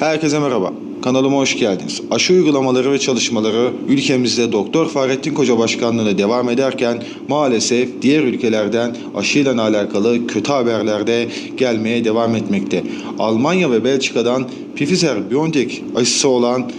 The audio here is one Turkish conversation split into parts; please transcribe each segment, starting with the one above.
Herkese merhaba. Kanalıma hoş geldiniz. Aşı uygulamaları ve çalışmaları ülkemizde Doktor Fahrettin Koca Başkanlığı'na devam ederken maalesef diğer ülkelerden aşıyla alakalı kötü haberler de gelmeye devam etmekte. Almanya ve Belçika'dan Pfizer-BioNTech aşısı olan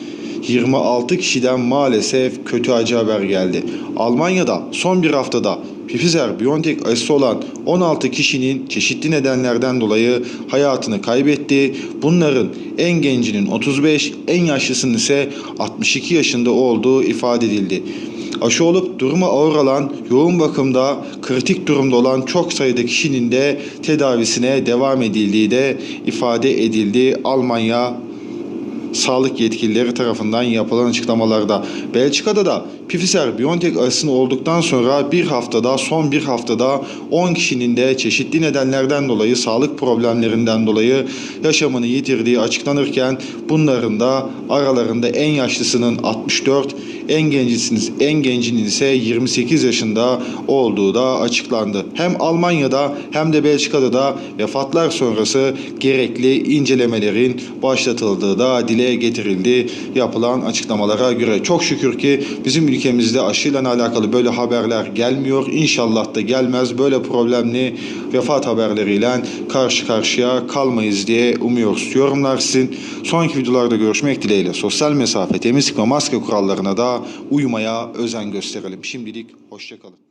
26 kişiden maalesef kötü acı haber geldi. Almanya'da son bir haftada Pfizer-BioNTech aşısı olan 16 kişinin çeşitli nedenlerden dolayı hayatını kaybetti. Bunların en gencinin 35, en yaşlısının ise 62 yaşında olduğu ifade edildi. Aşı olup durumu ağır olan, yoğun bakımda kritik durumda olan çok sayıda kişinin de tedavisine devam edildiği de ifade edildi. Almanya sağlık yetkilileri tarafından yapılan açıklamalarda. Belçika'da da Pfizer-BioNTech aşısını olduktan sonra bir haftada, son bir haftada 10 kişinin de çeşitli nedenlerden dolayı, sağlık problemlerinden dolayı yaşamını yitirdiği açıklanırken bunların da aralarında en yaşlısının 64, en gencisinin, en gencinin ise 28 yaşında olduğu da açıklandı. Hem Almanya'da hem de Belçika'da da vefatlar sonrası gerekli incelemelerin başlatıldığı da dile getirildi yapılan açıklamalara göre. Çok şükür ki bizim ülkemizde aşıyla alakalı böyle haberler gelmiyor. İnşallah da gelmez. Böyle problemli vefat haberleriyle karşı karşıya kalmayız diye umuyoruz. Yorumlar sizin. Sonraki videolarda görüşmek dileğiyle sosyal mesafe, temizlik ve maske kurallarına da uymaya özen gösterelim. Şimdilik hoşçakalın.